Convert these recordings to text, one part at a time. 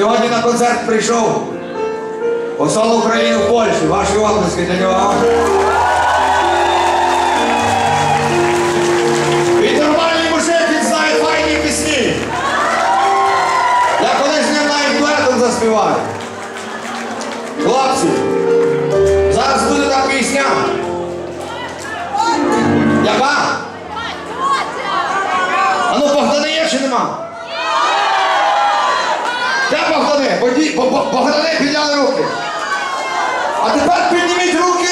сьогодні на концерт прийшов посол України в Польщі. Ваші оплески для нього. Нормальний мужик, знає файні пісні. Я колись ним навіть заспіваю. Хлопці, зараз буде та пісня. Бо- Богдани підняли руки. А тепер підніміть руки,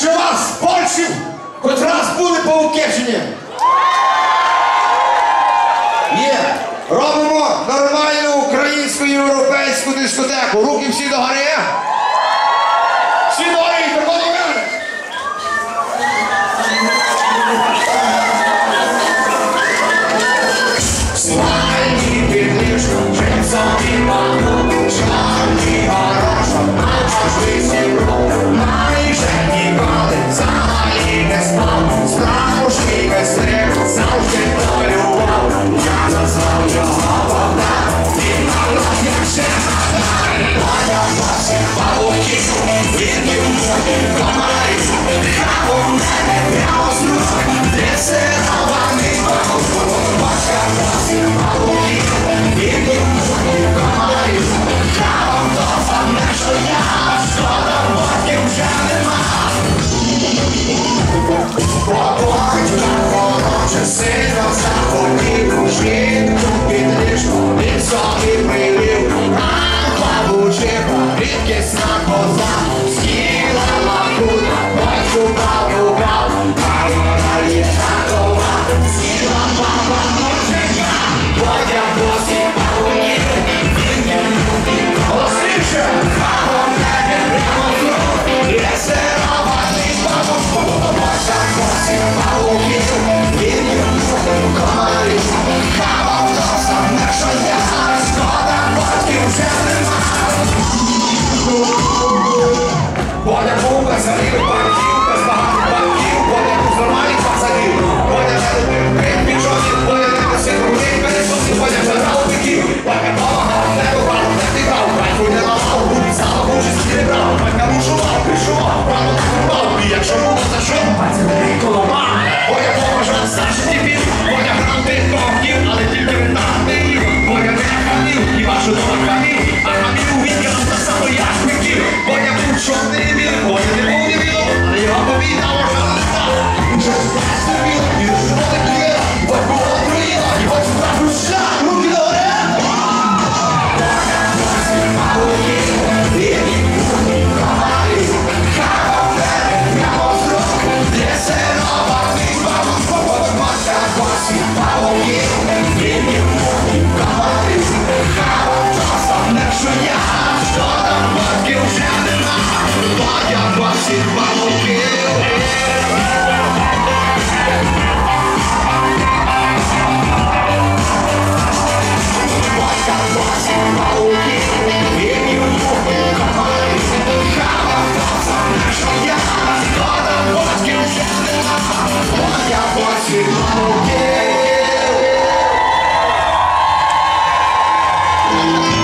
чи вас з Польщі хоч раз були пауки чи? Є. Робимо нормальну українську європейську дискотеку. Руки всі догори. Thank you. It's not over. Thank.